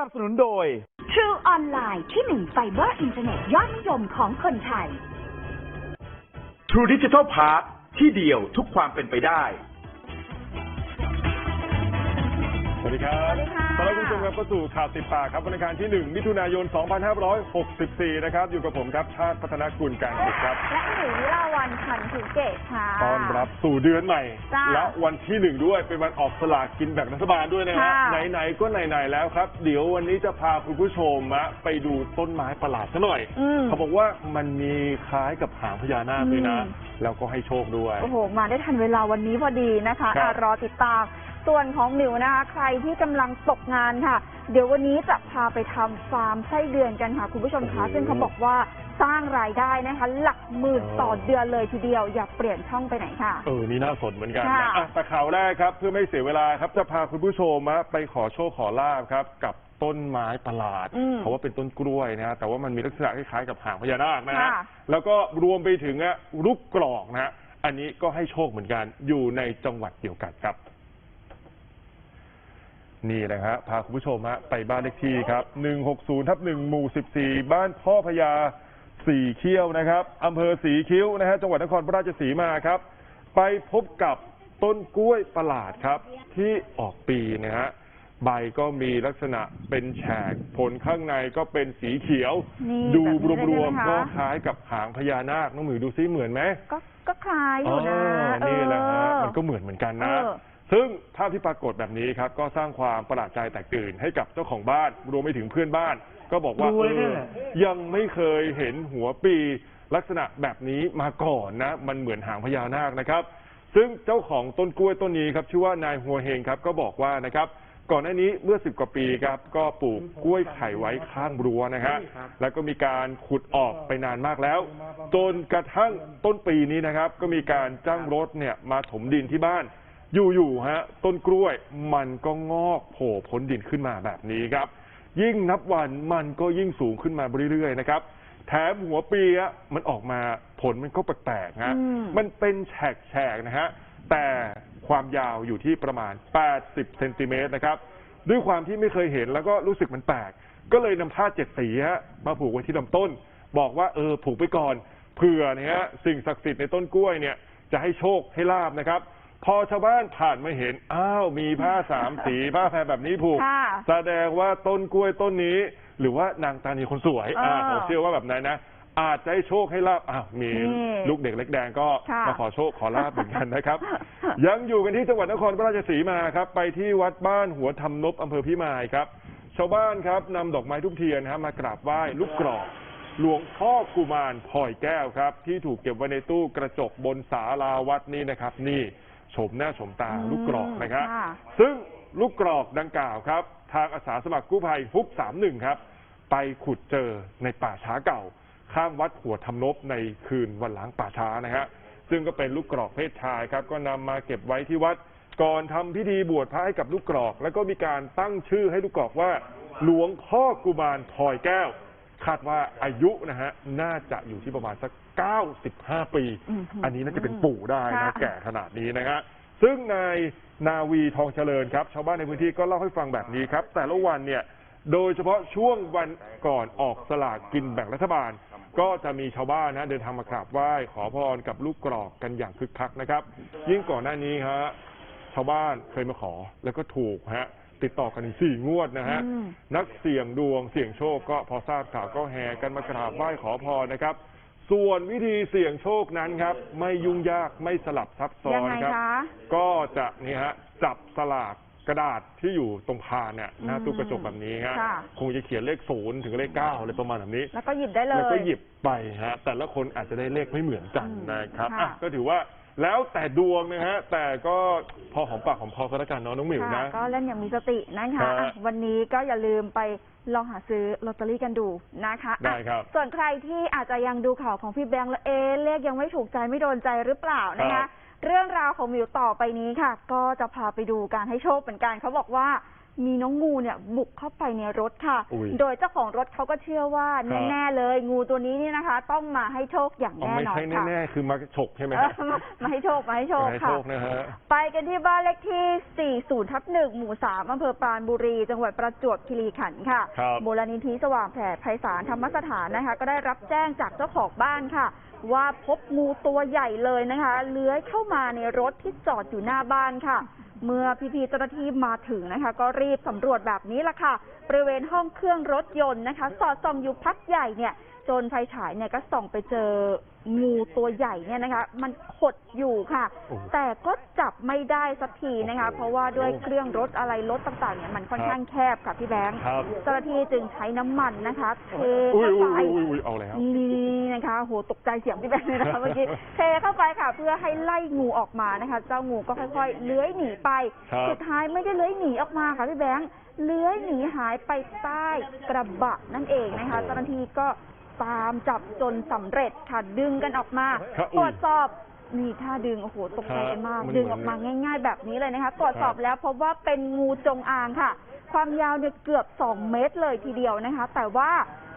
นับสนุนโดย True Online ที่หนึ่งไฟเบอร์อินเทอร์เน็ตยอดนิยมของคนไทย True Digital Park ที่เดียวทุกความเป็นไปได้ วัสดีครับสวัสดีค่ะต้อนรับคุณผู้ชมครับเข้าสู่ข่าวติดปากครับวันอังคารที่ 1 มิถุนายน 2564 นะครับ อยู่กับผมครับ ชาติพัฒนากุลการศึกครับ และหนูวิลาวันขันธิเกตค่ะ ต้อนรับสู่เดือนใหม่ จ้าและวันที่หนึ่งด้วยเป็นวันออกสลากกินแบ่งรัฐบาลด้วยนะฮะ ค่ะ ไหนๆ ก็ไหนๆ แล้วครับ เดี๋ยววันนี้จะพาคุณผู้ชมอะไปดูต้นไม้ประหลาดซะหน่อย อืม เขาบอกว่ามันมีคล้ายกับหางพญานาคด้วยนะ อืม แล้วก็ให้โชคด้วย โอ้โห มาได้ทันเวลาวันนี้พอดีนะคะครับ อะรอติดตาม ส่วนของหมิวนะคะใครที่กำลังตกงานค่ะ เดี๋ยววันนี้จะพาไปทำฟาร์มไส้เดือนกันค่ะ คุณผู้ชมคะโอ้โหซึ่งเขาบอกว่าสร้างรายได้นะคะ หลักหมื่นอ๋อต่อเดือนเลยทีเดียว อย่าเปลี่ยนช่องไปไหนค่ะ เออ นี่น่าสนเหมือนกันค่ะนะอะแต่ข่าวแรกครับ เพื่อไม่เสียเวลาครับ จะพาคุณผู้ชมอะไปขอโชคขอลาบครับ กับต้นไม้ประหลาด อืมเขาว่าเป็นต้นกล้วยนะฮะ แต่ว่ามันมีลักษณะคล้ายๆกับหางพญานาคนะฮะ ค่ะ แล้วก็รวมไปถึงอะลูกกรอกนะฮะ อันนี้ก็ให้โชคเหมือนกัน อยู่ในจังหวัดเดียวกันครับ นี่นะฮะพาคุณผู้ชมฮะไปบ้านเลขที่ครับ 160ทับ1หมู่ 14 บ้านพ่อพญาสีเขี้ยวนะครับอำเภอสีคิ้วนะฮะจังหวัดนครราชสีมาครับ ไปพบกับต้นกล้วยประหลาดครับ ที่ออกปีนะฮะใบก็มีลักษณะเป็นแฉกผลข้างในก็เป็นสีเขียว นี่ดูแบบนี้รวมเลยๆนะคะ ก็คล้ายกับหางพญานาคน้องหมิวดูซิเหมือนไหมก็ก็คล้ายอยู่นะอ๋อนี่แหละฮะเออมันก็เหมือนเหมือนกันนะ เออ ซึ่งภาพที่ปรากฏแบบนี้ครับก็สร้างความประหลาดใจแตกตื่นให้กับเจ้าของบ้านรวมไปถึงเพื่อนบ้าน ก็บอกว่าดูเอเลยเนี่อยยังไม่เคยเห็นหัวปีลักษณะแบบนี้มาก่อนนะ มันเหมือนหางพญานาคนะครับ ซึ่งเจ้าของต้นกล้วยต้นนี้ครับชื่อว่านายหัวเฮงครับก็บอกว่านะครับก่อนหน้านี้เมื่อสิบกว่าปีครับก็ปลูกกล้วยไข่ไว้ข้างรั้วนะฮะแล้วก็มีการขุดออกไปนานมากแล้ว จนกระทั่งต้นปีนี้นะครับ ก็มีการจ้างรถเนี่ยมาถมดินที่บ้าน อยู่ๆฮะต้นกล้วยมันก็งอกโผล่พ้นดินขึ้นมาแบบนี้ครับ ยิ่งนับวันมันก็ยิ่งสูงขึ้นมาเรื่อยๆนะครับแถมหัวปีอะมันออกมาผลมันก็แปลกๆฮะอืมมันเป็นแฉกๆนะฮะแต่ความยาวอยู่ที่ประมาณ 80 เซนติเมตรนะครับ ด้วยความที่ไม่เคยเห็นแล้วก็รู้สึกมันแปลก ก็เลยนำผ้าเจ็ดสีฮะมาผูกไว้ที่ลำต้น บอกว่าเออผูกไปก่อนเผื่อเนี่ยฮะสิ่งศักดิ์สิทธิ์ในต้นกล้วยเนี่ยจะให้โชคให้ลาบนะครับ พอชาวบ้านผ่านมาเห็น อ้าว มีผ้าสามสี ผ้าแพรแบบนี้ผูก ค่ะแสดงว่าต้นกล้วยต้นนี้ หรือว่านางตานีคนสวยอ่าเออเขาเชื่อว่าแบบนั้นนะ อาจจะให้โชคให้ลาบอ้าวมีนี่ลูกเด็กเล็กแดงก็ค่ะมาขอโชคขอลาบเหมือนกันนะครับ ยังอยู่กันที่จังหวัดนครราชสีมาครับ ไปที่วัดบ้านหัวทำนบอำเภอพิมายครับ ชาวบ้านครับนำดอกไม้ทุกเทียนนะฮะมากราบไหว้ลูกกรอกหลวงพ่อกุมารพลอยแก้วครับ ที่ถูกเก็บไว้ในตู้กระจกบนศาลาวัดนี่นะครับ นี่ ชมหน้าชมตาลูกกรอกนะครับ ค่ะ ซึ่งลูกกรอกดังกล่าวครับ ทางอาสาสมัครกู้ภัยฮุก31 ครับ ไปขุดเจอในป่าช้าเก่า ข้างวัดหัวทำนบในคืนวันล้างป่าช้านะฮะซึ่งก็เป็นลูกกรอกเพศชายครับ ก็นำมาเก็บไว้ที่วัด ก่อนทำพิธีบวชพระให้กับลูกกรอก แล้วก็มีการตั้งชื่อให้ลูกกรอกว่า หลวงพ่อกุมารพลอยแก้ว คาดว่าอายุนะฮะน่าจะอยู่ที่ประมาณสัก 95 ปีอืมอันนี้น่าจะเป็นปู่ได้นะค่ะ แก่ขนาดนี้นะฮะซึ่งนายนาวีทองเจริญครับ ชาวบ้านในพื้นที่ก็เล่าให้ฟังแบบนี้ครับ แต่ละวันเนี่ย โดยเฉพาะช่วงวันก่อนออกสลากกินแบ่งรัฐบาล ก็จะมีชาวบ้านนะเดินทางมากราบไหว้ขอพรกับลูกกรอกกันอย่างคึกคักนะครับ ยิ่งก่อนหน้านี้ฮะชาวบ้านเคยมาขอแล้วก็ถูกฮะติดต่อกันถึงสี่งวดนะฮะ อืม นักเสี่ยงดวงเสี่ยงโชคก็พอทราบข่าวก็แห่กันมากราบไหว้ขอพรนะครับ ส่วนวิธีเสี่ยงโชคนั้นครับ ไม่ยุ่งยากไม่สลับซับซ้อยังนไงครับคะ ก็จะนี่ฮะจับสลากกระดาษที่อยู่ตรงพานเนี่ยหน้าอืมตู้กระจกแบบนี้ฮะค่ะ คงจะเขียนเลขศูนย์ถึงเลขเก้าอะไรประมาณแบบนี้ แล้วก็หยิบได้เลยแล้วก็หยิบไปฮะแต่ละคนอาจจะได้เลขไม่เหมือนกันอืมนะครับค่ะอะก็ถือว่าแล้วแต่ดวงนะฮะแต่ก็พอหอมปากหอมคอกันแล้วกันเนาะน้องหมิวค่ะนะ ก็เล่นอย่างมีสตินะคะครับอะวันนี้ก็อย่าลืมไป ลองหาซื้อลอตเตอรี่กันดูนะคะอะได้ครับส่วนใครที่อาจจะยังดูข่าวของพี่แบงค์แล้วเอะเลขยังไม่ถูกใจไม่โดนใจหรือเปล่านะครัคะ บ เรื่องราวของหมิวต่อไปนี้ค่ะ ก็จะพาไปดูการให้โชคเหมือนกันเขาบอกว่า มีน้องงูเนี่ยบุกเข้าไปในรถค่ะ อุ้ยโดยเจ้าของรถเขาก็เชื่อว่าครับแน่ๆเลย งูตัวนี้นี่นะคะ ต้องมาให้โชคอย่างเอาแน่ไม่นอนใช่ค่ะ แน่ๆ คือมาฉกใช่ไหมเอฮะ อมามาให้โชคมาให้โชคให้ค่ะ โชคนะฮะ ไปกันที่บ้านเลขที่ 40ทับ1หมู่ 3 อำเภอปราณบุรี จังหวัดประจวบคีรีขันธ์ค่ะครับ มูลนิธิสว่างแผ่ไพศาลธรรมสถานนะคะ ก็ได้รับแจ้งจากเจ้าของบ้านค่ะ ว่าพบงูตัวใหญ่เลยนะคะ เลื้อยเข้ามาในรถที่จอดอยู่หน้าบ้านค่ะ เมื่อพี่ๆเจ้าหน้าที่มาถึงนะคะ ก็รีบสำรวจแบบนี้ละค่ะบริเวณห้องเครื่องรถยนต์นะคะ สอดส่องอยู่พักใหญ่เนี่ย จนไฟฉายเนี่ยก็ส่องไปเจองูตัวใหญ่เนี่ยนะคะ มันขดอยู่ค่ะโอ้แต่ก็จับไม่ได้สักทีนะคะโอ้โหเพราะว่าด้วยเครื่องรถอะไรรถต่างๆเนี่ยมันค่อนข้างแคบค่ะพี่แบงค์ครับเจ้าหน้าที่จึงใช้น้ำมันนะคะเทอุ้ยเข้าอุ้ยไปอุ้ยอุ้ยเอาแล้วนี่นะคะโหตกใจเสียงพี่แบงค์เลยนะคะเมื่อกี้เทเข้าไปค่ะ เพื่อให้ไล่งูออกมานะคะ เจ้างูก็ค่อยๆเลื้อยหนีไปครับสุดท้ายไม่ได้เลื้อยหนีออกมาค่ะพี่แบงค์เลื้อยหนีหายไปใต้กระบะนั่นเองนะคะโอ้โหเจ้าหน้าที่ก็ ตามจับจนสำเร็จค่ะดึงกันออกมาครับตรวจสอบนี่ถ้าดึงโอ้โหตกใจกันมาก ครับมันดึงออกมาง่าย ๆ แบบนี้เลยนะคะตรวจสอบแล้วพบว่าเป็นงูจงอางค่ะ ความยาวเนี่ยเกือบ 2 เมตรเลยทีเดียวนะคะ แต่ว่า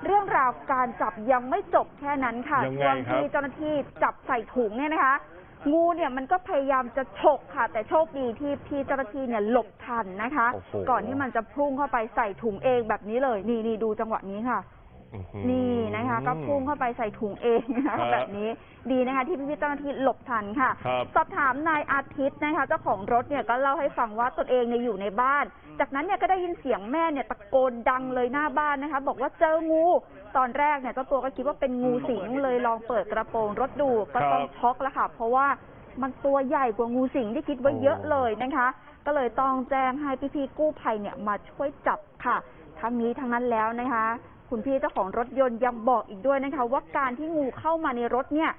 เรื่องราวการจับยังไม่จบแค่นั้นค่ะยังไงช่วงครับ ที่เจ้าหน้าที่จับใส่ถุงเนี่ยนะคะ งูเนี่ยมันก็พยายามจะฉกค่ะ แต่โชคดีที่พี่เจ้าหน้าที่เนี่ยหลบทันนะคะ โอ้โห ก่อนที่มันจะพุ่งเข้าไปใส่ถุงเองแบบนี้เลย นี่นี่ดูจังหวะนี้ค่ะอื้อหือ นี่นะคะ ก็พุ่งเข้าไปใส่ถุงเองนะคะครับแบบนี้ดีนะคะที่พี่ๆเจ้าหน้าที่หลบทันค่ะ ครับ สอบถามนายอาทิตย์นะคะเจ้าของรถเนี่ยก็เล่าให้ฟังว่าตนเองเนี่ยอยู่ในบ้าน จากนั้นเนี่ยก็ได้ยินเสียงแม่เนี่ยตะโกนดังเลยหน้าบ้านนะคะ บอกว่าเจองู ตอนแรกเนี่ยเจ้าตัวก็คิดว่าเป็นงูสิงเลยลองเปิดกระโปรงรถดูก็ต้องครับช็อกแล้วค่ะ เพราะว่ามันตัวใหญ่กว่างูสิงที่คิดไว้เยอะเลยนะคะ ก็เลยต้องแจ้งให้พี่ๆกู้ภัยเนี่ยมาช่วยจับค่ะ ทั้งนี้ทั้งนั้นแล้วนะคะ คุณพี่เจ้าของรถยนต์ยังบอกอีกด้วยนะคะ ว่าการที่งูเข้ามาในรถเนี่ย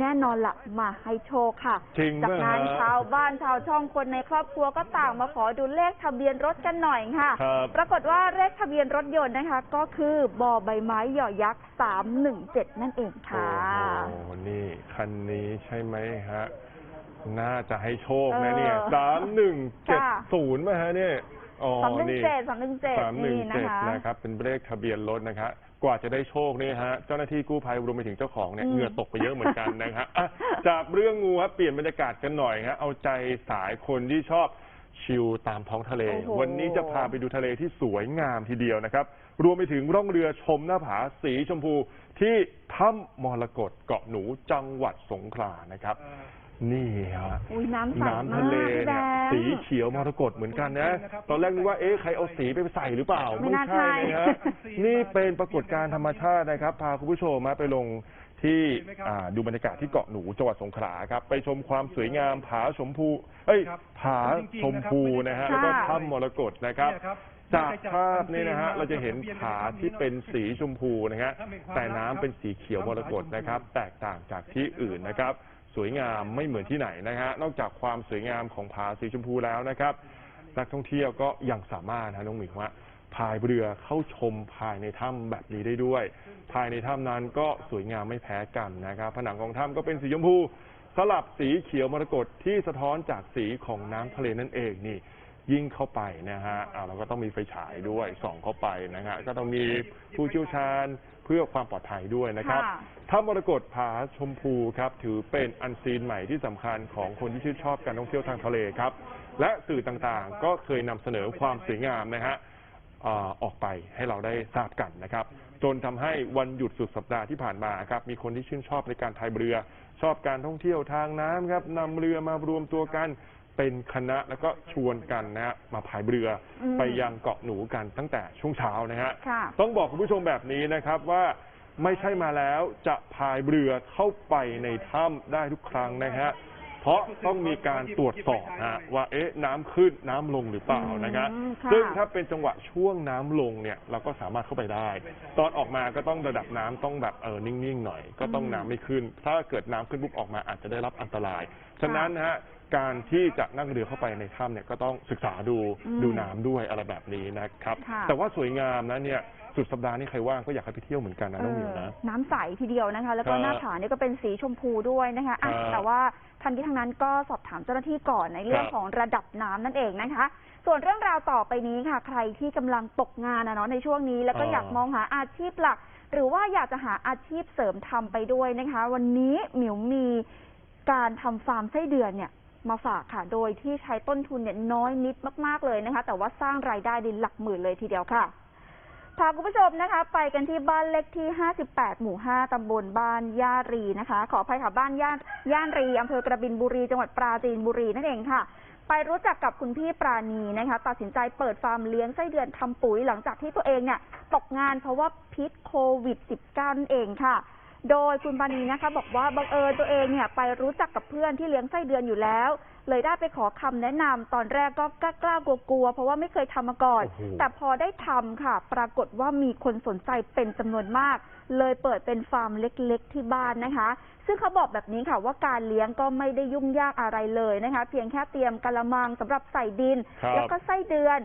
แน่นอนละมาให้โชคค่ะ จริงจากป่ะนั้นฮะชาวบ้านชาวช่องคนในครอบครัวก็ต่างมาขอดูเลขทะเบียนรถกันหน่อยค่ะ ครับ ปรากฏว่าเลขทะเบียนรถยนต์นะคะ ก็คือบอใบไม้หย่อยักษ์สามหนึ่งเจ็ดนั่นเองค่ะ โอ้โหนี่คันนี้ใช่ไหมฮะ น่าจะให้โชคนะเนี่ยเออสามหนึ่งเจ็ดค่ะ ศูนย์มาฮะเนี่ย อ๋อสามหนึ่งนี่ เจ็ดสามหนึ่งเจ็ดสามหนึ่งนี่นะเจ็ดคะ นะครับ เป็นเลขทะเบียนรถนะครับกว่าจะได้โชคเนี่ยฮะ เจ้าหน้าที่กู้ภัยรวมไปถึงเจ้าของเนี่ยอืมเหงื่อตกไปเยอะเหมือนกันนะครับอะจากเรื่องงูครับเปลี่ยนบรรยากาศกันหน่อยฮะ เอาใจสายคนที่ชอบชิลตามท้องทะเล โอ้โห วันนี้จะพาไปดูทะเลที่สวยงามทีเดียวนะครับ รวมไปถึงร่องเรือชมหน้าผาสีชมพูที่ถ้ำมรกตเกาะหนูจังหวัดสงขลานะครับ นี่ฮะอุ้ยน้ำใสน้ำมาทะเลกพี่แบเนี่ยงสีค์เขียวมรกตเหมือนกันนะ ตอนแรกนึกว่าเอ๊ะใครเอาสีไปใส่หรือเปล่าไม่น่าใช่ นะฮะใช่นี่เป็นปรากฏการณ์ธรรมชาตินะครับ พาคุณผู้ชมมาไปลงที่อ่าดูบรรยากาศที่เกาะหนูจังหวัดสงขลาครับ ไปชมความสวยงามผาชมพู เอ้ยผาชมพูนะฮะแล้วก็ถ้ำมรกตนะครับ จากภาพนี่นะฮะเราจะเห็นผาที่เป็นสีชมพูนะฮะแต่น้ำเป็นสีเขียวมรกตนะครับ แตกต่างจากที่อื่นนะครับ สวยงามไม่เหมือนที่ไหนนะฮะนอกจากความสวยงามของผาสีชมพูแล้วนะครับ นักท่องเที่ยวก็ยังสามารถนะน้องหมิงว่าพายเรือเข้าชมภายในถ้ำแบบนี้ได้ด้วย ภายในถ้ำนั้นก็สวยงามไม่แพ้กันนะครับ ผนังของถ้ำก็เป็นสีชมพูสลับสีเขียวมรกตที่สะท้อนจากสีของน้ำทะเลนั่นเองนี่ ยิ่งเข้าไปนะฮะเราก็ต้องมีไฟฉายด้วยส่องเข้าไปนะฮะก็ต้องมีผู้เชี่ยวชาญ เพื่อความปลอดภัยด้วยนะครับค่ะถ้ำมรกตผาชมพูครับถือเป็นอันซีนใหม่ที่สำคัญของคนที่ชื่นชอบการท่องเที่ยวทางทะเลครับ และสื่อต่างๆ ก็เคยนำเสนอความสวยงามนะฮะ อ่าออกไปให้เราได้ทราบกันนะครับ จนทำให้วันหยุดสุดสัปดาห์ที่ผ่านมาครับ มีคนที่ชื่นชอบในการพายเรือ ชอบการท่องเที่ยวทางน้ำครับนำเรือมารวมตัวกัน เป็นคณะแล้วก็ชวนกันนะฮะมาพายเรืออมไปยังเกาะหนูกันตั้งแต่ช่วงเช้านะฮะค่ะ ต้องบอกคุณผู้ชมแบบนี้นะครับว่าไม่ใช่มาแล้วจะพายเรือเข้าไปในถ้ำได้ทุกครั้งนะฮะเพราะต้องมีการตรวจสอบนะฮะว่าเอ๊ะน้ำขึ้นน้ำลงหรือเปล่านะครับอืมค่ะ ซึ่งถ้าเป็นจังหวะช่วงน้ำลงเนี่ยเราก็สามารถเข้าไปได้ ตอนออกมาก็ต้องระดับน้ำต้องแบบเออนิ่งๆหน่อย ก็ต้องน้ำไม่ขึ้น ถ้าเกิดน้ำขึ้นปุ๊บออกมาอาจจะได้รับอันตราย ฉะนั้นนะฮะ การที่จะนั่งเรือเข้าไปในถ้ำเนี่ยก็ต้องศึกษาดูอืมดูน้ำด้วยอะไรแบบนี้นะครับ ค่ะแต่ว่าสวยงามนะเนี่ยสุดสัปดาห์นี้ใครว่างก็อยากให้ไปเที่ยวเหมือนกันนะน้องหมิวนะ เออน้ำใสทีเดียวนะคะ แล้วก็ครับหน้าผาเนี่ยก็เป็นสีชมพูด้วยนะคะอะครับแต่ว่าทันทีทั้งนั้นก็สอบถามเจ้าหน้าที่ก่อนในเรื่องครับของระดับน้ำนั่นเองนะคะ ส่วนเรื่องราวต่อไปนี้ค่ะ ใครที่กำลังตกงานนะเนาะในช่วงนี้ แล้วก็อ่าอยากมองหาอาชีพหลัก หรือว่าอยากจะหาอาชีพเสริมทำไปด้วยนะคะ วันนี้หมิวมีการทำฟาร์มไส้เดือนเนี่ย มาฝากค่ะ โดยที่ใช้ต้นทุนเนี่ยน้อยนิดมาก ๆ เลยนะคะ แต่ว่าสร้างรายได้ดินหลักหมื่นเลยทีเดียวค่ะ พาคุณผู้ชมนะคะ ไปกันที่บ้านเลขที่ 58 หมู่ 5 ตำบลบ้านย่ารีนะคะ ขออภัยค่ะบ้านย่านย่านรีอำเภอกระบินบุรี จังหวัดปราจีนบุรีนั่นเองค่ะไปรู้จักกับคุณพี่ปราณีนะคะ ตัดสินใจเปิดฟาร์มเลี้ยงไส้เดือนทำปุ๋ยหลังจากที่ตัวเองเนี่ยตกงานเพราะว่าพิษโควิด -19 นั่นเองค่ะ โดยคุณปานีนะคะ บอกว่าบังเอิญตัวเองเนี่ยไปรู้จักกับเพื่อนที่เลี้ยงไส้เดือนอยู่แล้ว เลยได้ไปขอคำแนะนำตอนแรกก็กล้ากล้ากลัวกลัวๆเพราะว่าไม่เคยทำมาก่อนโอ้โหแต่พอได้ทำค่ะ ปรากฏว่ามีคนสนใจเป็นจำนวนมาก เลยเปิดเป็นฟาร์มเล็กๆ ที่บ้านนะคะ ซึ่งเขาบอกแบบนี้ค่ะว่าการเลี้ยงก็ไม่ได้ยุ่งยากอะไรเลยนะคะ เพียงแค่เตรียมกระมังสำหรับใส่ดินครับแล้วก็ไส้เดือน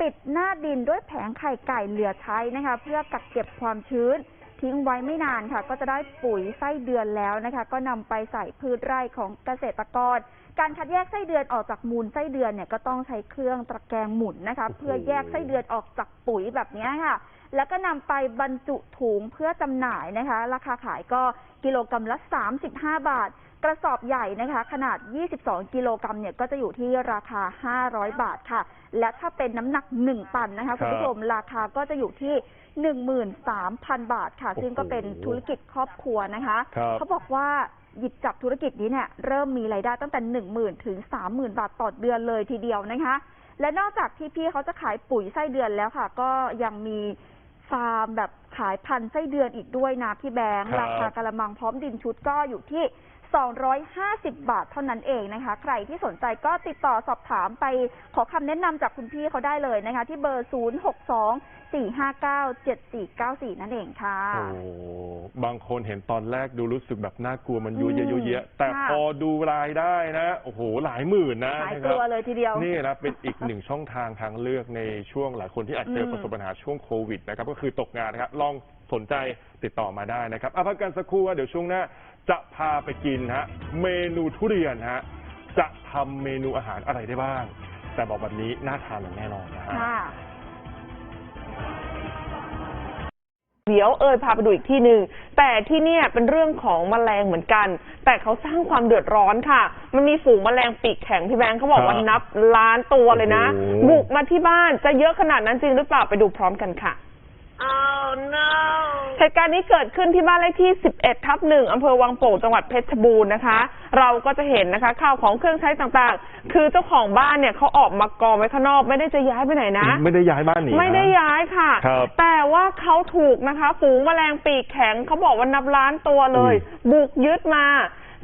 ปิดหน้าดินด้วยแผงไข่ไก่เหลือใช้นะคะ เพื่อกักเก็บความชื้น ทิ้งไว้ไม่นานค่ะ ก็จะได้ปุ๋ยไส้เดือนแล้วนะคะ ก็นำไปใส่พืชไร่ของเกษตรกร การคัดแยกไส้เดือนออกจากมูลไส้เดือนเนี่ยก็ต้องใช้เครื่องตะแกรงหมุนนะคะโอ้โหเพื่อแยกไส้เดือนออกจากปุ๋ยแบบนี้ค่ะ แล้วก็นำไปบรรจุถุงเพื่อจำหน่ายนะคะ ราคาขายก็กิโลกรรัมละ 35 บาท กระสอบใหญ่นะคะ ขนาด 22 กิโลกรัมเนี่ยก็จะอยู่ที่ราคา 500 บาทค่ะ และถ้าเป็นน้ำหนัก 1 ตันนะคะคุณผู้ชมราคาก็จะอยู่ที่13,000 บาทค่ะ ซึ่งก็เป็นธุรกิจครอบครัวนะคะครับเขาบอกว่าหยิบจับธุรกิจนี้เนี่ยเริ่มมีรายได้ตั้งแต่ 10,000 ถึง 30,000 บาทต่อเดือนเลยทีเดียวนะคะ และนอกจากที่พี่เขาจะขายปุ๋ยไส้เดือนแล้วค่ะ ก็ยังมีฟาร์มแบบขายพันธุ์ไส้เดือนอีกด้วยนะพี่แบงค์ครับราคากระมังพร้อมดินชุดก็อยู่ที่ 250 บาทเท่านั้นเองนะคะ ใครที่สนใจก็ติดต่อสอบถามไปขอคำแนะนำจากคุณพี่เขาได้เลยนะคะ ที่เบอร์ 062-459-7494 นั่นเองค่ะ โอ้บางคนเห็นตอนแรกดูรู้สึกแบบน่ากลัวมันยุ่ยเยอะยุ่ยเยอะแต่ค่ะ พอดูรายได้นะ โอ้โห หลายหมื่นนะหายนะกครัลัวบเลยทีเดียว นี่นะเป็นอีกหนึ่งช่องทางทางเลือกในช่วงหลายคนที่อาจเจอม ประสบปัญหาช่วงโควิดนะครับก็คือตกงานนะครับ ลองสนใจติดต่อมาได้นะครับเอาพักกันสักครู่ว่าเดี๋ยวช่วงหน้า จะพาไปกินฮะเมนูทุเรียนฮะจะทำเมนูอาหารอะไรได้บ้าง แต่บอกแบบนี้น่าทานอย่างแน่นอนนะฮะ ค่ะ เดี๋ยวเอยพาไปดูอีกที่หนึ่งแต่ที่เนี่ยเป็นเรื่องของแมลงเหมือนกัน แต่เขาสร้างความเดือดร้อนค่ะ มันมีฝูงแมลงปีกแข็งพี่แบงค์เขาบอกว่าครับนับล้านตัวเลยนะ โอ้โห บุกมาที่บ้านจะเยอะขนาดนั้นจริงหรือเปล่าไปดูพร้อมกันค่ะ เหตุการณ์นี้เกิดขึ้นที่บ้านเลขที่ 11 ทับหนึ่งอำเภอวังโป่งจังหวัดเพชรบูรณ์นะคะ เราก็จะเห็นนะคะข้าวของเครื่องใช้ต่างๆ คือเจ้าของบ้านเนี่ยเขาออกมากองไว้ข้างนอกไม่ได้จะย้ายไปไหนนะ ไม่ได้ย้ายบ้านหนีนะ ไม่ได้ย้ายค่ะ ครับแต่ว่าเขาถูกนะคะ ฝูงแมลงปีกแข็งเขาบอกว่านับล้านตัวเลยอุ้ยบุกยึดมา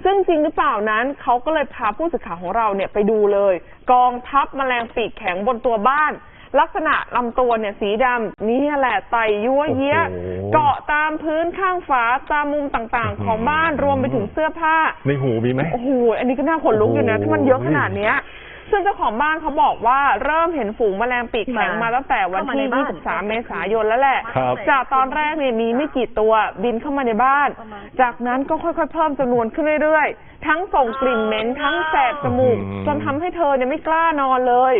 ซึ่งจริงหรือเปล่านั้นเขาก็เลยพาผู้สื่อข่าวของเราเนี่ยไปดูเลย กองทัพแมลงปีกแข็งบนตัวบ้าน ลักษณะลำตัวเนี่ยสีดำนี่แหละไต่ยั่วเยี้ยโอ้โหเกาะตามพื้นข้างฝาตามมุมต่างๆ ของบ้านรวมไปถึงเสื้อผ้า ในหูมีไหม โอ้โห อันนี้ก็น่าขนลุกอยู่นะ โอ้โห ถ้ามันเยอะขนาดเนี้ย ซึ่งเจ้าของบ้านเขาบอกว่าเริ่มเห็นฝูงแมลงปีกแข็งมามาตั้งแต่วันที่ เข้ามาในบ้าน 23 เมษายนแล้วแหละ ครับ จากตอนแรกเนี่ยมีไม่กี่ตัวบินเข้ามาในบ้าน จากนั้นก็ค่อยๆ เพิ่มจำนวนขึ้นเรื่อยๆ ทั้งส่งกลิ่นเหม็นทั้งแสบจมูก อืม จนทำให้เธอเนี่ยไม่กล้านอนเลย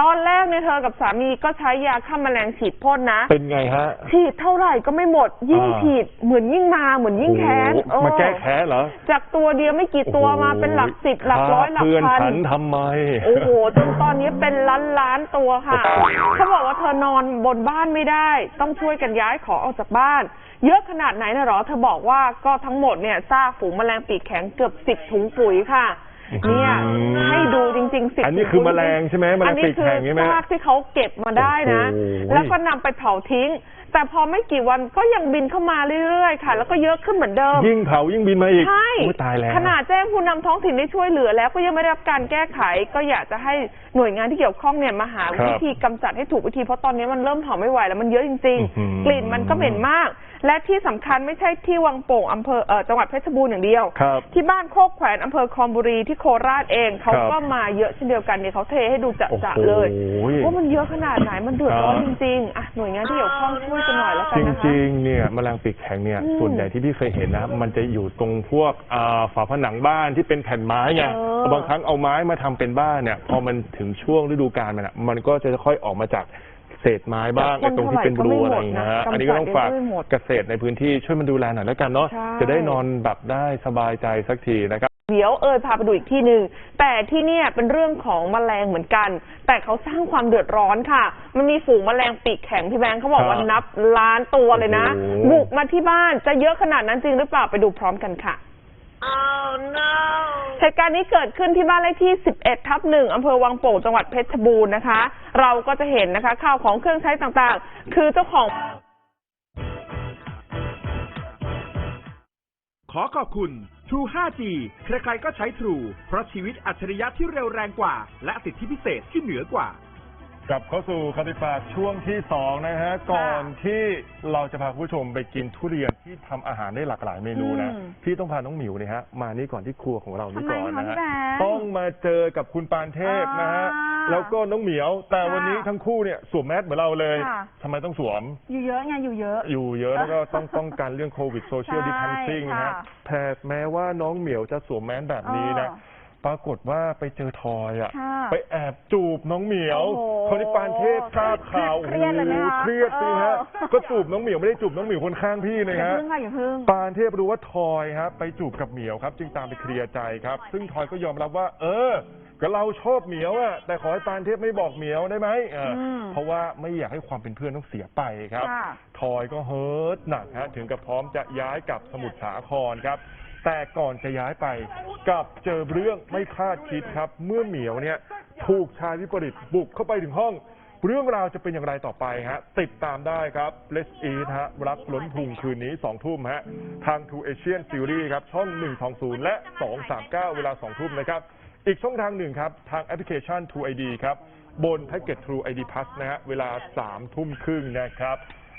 ตอนแรกเนี่ยเธอกับสามีก็ใช้ยาฆ่าแมลงฉีดพ่นนะ เป็นไงฮะ ฉีดเท่าไหร่ก็ไม่หมด ยิ่งอ่า ฉีดเหมือนยิ่งมาเหมือนยิ่งแค้นโอ้โหมาเออแก้แค้นเหรอจากตัวเดียวไม่กี่ตัวมาเป็นหลักสิบหลักร้อยหลักเพื่อนพัน ฉันทำไม โอ้โหจนตอนนี้เป็นล้านล้านๆตัวค่ะโอ้โหเขาบอกว่าเธอนอนบนบ้านไม่ได้ ต้องช่วยกันย้ายของออกจากบ้าน เยอะขนาดไหนนะหรอ เธอบอกว่าก็ทั้งหมดเนี่ยซากฝูงแมลงปีกแข็งเกือบสิบถุงปุ๋ยค่ะ เนี่ยอืมให้ดูจริงๆสิบอันนี้คือแมลงใช่ไหมแมลงปีกแข็งใช่ไหมอันนี้คือซากที่เขาเก็บมาได้นะโอ้โหแล้วก็นำไปเผาทิ้ง แต่พอไม่กี่วันก็ยังบินเข้ามาเรื่อยๆค่ะ แล้วก็เยอะขึ้นเหมือนเดิม ยิ่งเผายิ่งบินมาอีกใช่โอ้ยตายแล้วขนาดแจ้งผู้นำท้องถิ่นได้ช่วยเหลือ แล้วก็ยังไม่ได้รับการแก้ไข ก็อยากจะให้หน่วยงานที่เกี่ยวข้องเนี่ยมาหาครับวิธีกำจัดให้ถูกวิธีเพราะตอนนี้มันเริ่มเผาไม่ไหวแล้วมันเยอะจริงอื้อหือๆกลิ่นมันก็เหม็นมาก และที่สำคัญไม่ใช่ที่วังโป่งอำเภอเอ่อจังหวัดเพชรบูรณ์อย่างเดียว ครับ ที่บ้านโคกแขวนอำเภอคอมบุรีที่โคราชเองเขาครับก็มาเยอะเช่นเดียวกันเนี่ยเขาเทให้ดูจะโอ้โหจะเลยว่ามันเยอะขนาดไหนมันเดือดร้อนครับจริงๆอะหน่วยงานที่เกี่ยวข้องช่วยกันหน่อยแล้วกัจนนะคะ ริงๆ เนี่ยแมลงปีกแข็งเนี่ยอืมส่วนใหญ่ที่พี่เคยเห็นนะ มันจะอยู่ตรงพวกอ่าฝาผนังบ้านที่เป็นแผ่นไม้ไงเออ บางครั้งเอาไม้มาทำเป็นบ้านเนี่ย พอมันถึงช่วงฤดูกาลมันอะมันก็จะค่อยออกมาจาก เศษไม้บ้างไอ้ตรงที่เป็นรูอะไรอย่างเงี้ยฮะอันนี้ก็ต้องฝากเกษตรในพื้นที่ช่วยมันดูแลหน่อยแล้วกันเนาะใช่จะได้นอนแบบได้สบายใจสักทีนะครับเดี๋ยวเอยพาไปดูอีกที่หนึ่งแต่ที่เนี่ยเป็นเรื่องของแมลงเหมือนกัน แต่เขาสร้างความเดือดร้อนค่ะ มันมีฝูงแมลงปีกแข็งพี่แบงค์เขาบอกว่าครับนับล้านตัวเลยนะโอ้โหบุกมาที่บ้านจะเยอะขนาดนั้นจริงหรือเปล่าไปดูพร้อมกันค่ะ เหตุการณ์นี้เกิดขึ้นที่บ้านเลขที่ 11 ทับหนึ่งอำเภอวังโป่งจังหวัดเพชรบูรณ์นะคะ เราก็จะเห็นนะคะข้าวของเครื่องใช้ต่างๆ คือเจ้าของ ขอขอบคุณ True 5G ใครๆก็ใช้ True เพราะชีวิตอัจฉริยะที่เร็วแรงกว่า และสิทธิพิเศษที่เหนือกว่า กลับเข้าสู่คติปากช่วงที่สองนะฮะ ก่อนที่เราจะพาคุณผู้ชมไปกินทุเรียนที่ทำอาหารได้หลากหลายเมนูนะ อืมพี่ต้องพาน้องหมิวเนี่ยฮะ มานี่ก่อนที่ครัวของเรานี่ก่อนนะฮะ ทำไมคะพี่แบงค์ต้องมาเจอกับคุณปานเทพนะฮะ อ่าแล้วก็น้องเหมียว แต่วันนี้ค่ะทั้งคู่เนี่ยสวมแมสเหมือนเราเลยค่ะ ทำไมต้องสวม อยู่เยอะไงอยู่เยอะ อยู่เยอะแล้วก็ต้องป้องกันเรื่องโควิดโซเชียลใช่ดิทันซิ่งนะฮะค่ะแพ้แม้ว่าน้องเหมียวจะสวมแมสแบบนี้นะ เออ ปรากฏว่าไปเจอทอยอะ ค่ะไปแอบจูบน้องเหมียวโอ้โหคนที่ปานเทพทราบข่าวเครียดเลยไหมคะ โอ้โหเครียดสิฮะเออก็จูบน้องเหมียวไม่ได้จูบน้องเหมียวคนข้างพี่นะอย่าฮะ พึ่งค่ะอย่าพึ่ง ปานเทพรู้ว่าทอยครับไปจูบกับเหมียวครับ จึงตามไปเคลียร์ใจครับ ซึ่งทอยก็ยอมรับว่า เออ ก็เราชอบเหมียวอะแต่ขอให้ปานเทพไม่บอกเหมียวได้ไหมเอออมเพราะว่าไม่อยากให้ความเป็นเพื่อนต้องเสียไปครับ ค่ะ ทอยก็เฮิร์ตหนักฮะถึงกับพร้อมจะย้ายกลับสมุทรสาครครับ แต่ก่อนจะย้ายไปกลับเจอเรื่องไม่คาดคิดครับ เมื่อเหมียวเนี่ยถูกชายวิปริตบุกเข้าไปถึงห้อง เรื่องราวจะเป็นอย่างไรต่อไปฮะ ติดตามได้ครับ Let's Eat ฮะ รักล้นพุงคืนนี้ 2 ทุ่มฮะ ทาง True Asian Series ครับ ช่อง 120 และ 239 เวลา 2 ทุ่มนะครับ อีกช่องทางหนึ่งครับ ทางแอปพลิเคชัน True ID ครับ บนแพ็กเกจ True ID Plus นะฮะ เวลา 3 ทุ่มครึ่งนะครับ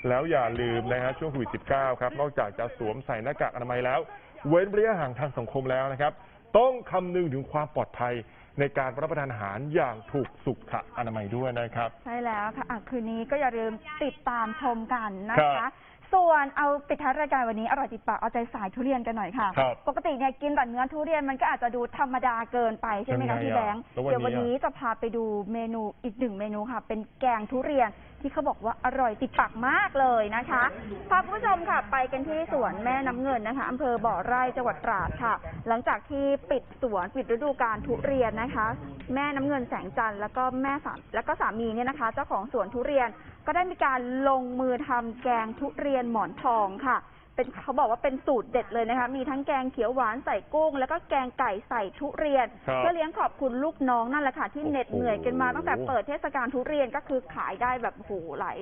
แล้วอย่าลืมนะฮะช่วงโควิด19ครับ นอกจากจะสวมใส่หน้ากากอนามัยแล้ว เว้นระยะห่างทางสังคมแล้วนะครับ ต้องคำนึงถึงความปลอดภัยในการรับประทานอาหารอย่างถูกสุขอนามัยด้วยนะครับ ใช่แล้วค่ะอะคืนนี้ก็อย่าลืมติดตามชมกันนะครัคะ บ ส่วนเอาปิดท้ายรายการวันนี้อร่อยติดปากเอาใจสายทุเรียนกันหน่อยค่ะ ครับปกติเนี่ยกินแต่เนื้อทุเรียนมันก็อาจจะดูธรรมดาเกินไปใช่ไหมยัคะงไงพี่อะแบงค์แล้ววันนี้ เดี๋ยววันอะนี้จะพาไปดูเมนูอีกหนึ่งเมนูค่ะ เป็นแกงทุเรียนที่เขาบอกว่าอร่อยติดปากมากเลยนะคะพาคุณผู้ชมค่ะ ไปกันที่สวนแม่น้ำเงินนะคะอำเภอบ่อไร่จังหวัดตราดค่ะ หลังจากที่ปิดสวนปิดฤดูกาลทุเรียนนะคะ แม่น้ำเงินแสงจันทร์แล้วก็แม่สามแล้วก็สามีเนี่ยนะคะ เจ้าของสวนทุเรียน ก็ได้มีการลงมือทำแกงทุเรียนหมอนทองค่ะ เป็นเขาบอกว่าเป็นสูตรเด็ดเลยนะคะ มีทั้งแกงเขียวหวานใส่กุ้ง แล้วก็แกงไก่ใส่ทุเรียนครับเพื่อเลี้ยงขอบคุณลูกน้องนั่นแหละค่ะที่โอ้โหเหน็ดเหนื่อยกันมาตั้งแต่เปิดเทศกาลทุเรียนก็คือขายได้แบบโอ้โหหลาย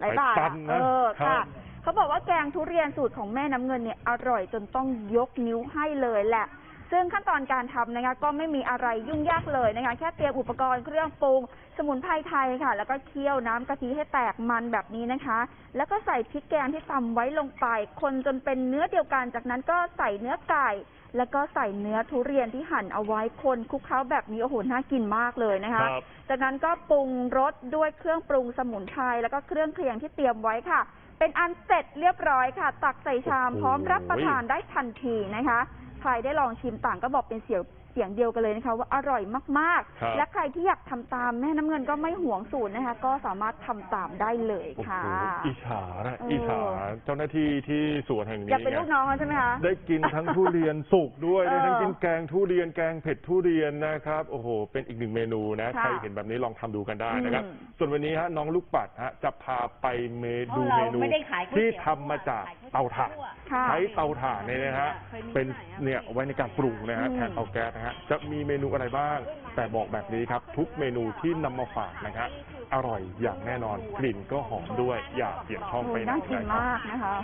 หลายบาทหลายตัอะนเอนะอครัค่ะ บ เขาบอกว่าแกงทุเรียนสูตรของแม่น้ำเงินเนี่ยอร่อยจนต้องยกนิ้วให้เลยแหละ ซึ่งขั้นตอนการทำนะคะก็ไม่มีอะไรยุ่งยากเลยนะคะ แค่เตรียมอุปกรณ์เครื่องปรุง สมุนไพรไทยค่ะ แล้วก็เคี่ยวน้ำกะทิให้แตกมันแบบนี้นะคะ แล้วก็ใส่พริกแกงที่ตำไว้ลงไป คนจนเป็นเนื้อเดียวกัน จากนั้นก็ใส่เนื้อไก่ แล้วก็ใส่เนื้อทุเรียนที่หั่นเอาไว้คนคลุกเคล้าแบบนี้โอ้โหน่ากินมากเลยนะคะ ครับ จากนั้นก็ปรุงรสด้วยเครื่องปรุงสมุนไพรแล้วก็เครื่องเคียงที่เตรียมไว้ค่ะ เป็นอันเสร็จเรียบร้อยค่ะ ตักใส่ชามโอ้โหพร้อมรับประทานได้ทันทีนะคะ ใครได้ลองชิมต่างก็บอกเป็นเสียง เสียงเดียวกันเลยนะคะ ว่าอร่อยมากครับ ๆ และใครที่อยากทำตามแม่น้ำเงินก็ไม่หวงสูตรนะคะ ก็สามารถทำตามได้เลยโอ้โหค่ะ อิจฉานะเอออิ อิจฉาเจ้าหน้าที่ที่สวนแห่งนี้อยากเป็นลูกน้องแล้วใช่ไหมคะ ได้กินทั้งทุเรียนสุกด้วยเออได้ทั้งกินแกงทุเรียนแกงเผ็ดทุเรียนนะครับ โอ้โห เป็นอีกหนึ่งเมนูนะ ค่ะใครเห็นแบบนี้ลองทำดูกันได้นะครับ อืมส่วนวันนี้ฮะน้องลูกปัดฮะจะพาไปเมดูเพราะเราเมนู ไม่ได้ขายก๋วยเตี๋ที่ยวทำมาจากเตาถ่านค่ะใช้เตาถ่านเนี่ยนะฮะเป็นเนี่ยเอาไว้ในการปรุงนะฮะอืม แทนเตาแก๊สนะฮะจะมีเมนูอะไรบ้าง แต่บอกแบบนี้ครับ ทุกเมนูที่นำมาฝากนะฮะอร่อยอย่างแน่นอนกลิ่นก็หอมด้วยอย่าเปลี่ยนช่องโอ้ไปยไหนน่ากินนะครับ มากนะคะ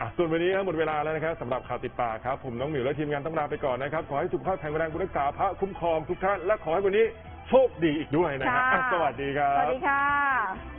อะส่วนวันนี้ครับหมดเวลาแล้วนะครับสำหรับข่าวติดปากครับ ผมน้องหมิวและทีมงานต้องลาไปก่อนนะครับ ขอให้สุขภาพแข็งแรงบุญรักษาพระคุ้มครองทุกท่าน และขอให้วันนี้โชคดีอีกด้วยนะฮะค่ะ อะสวัสดีครัสบวัสดีค่ะ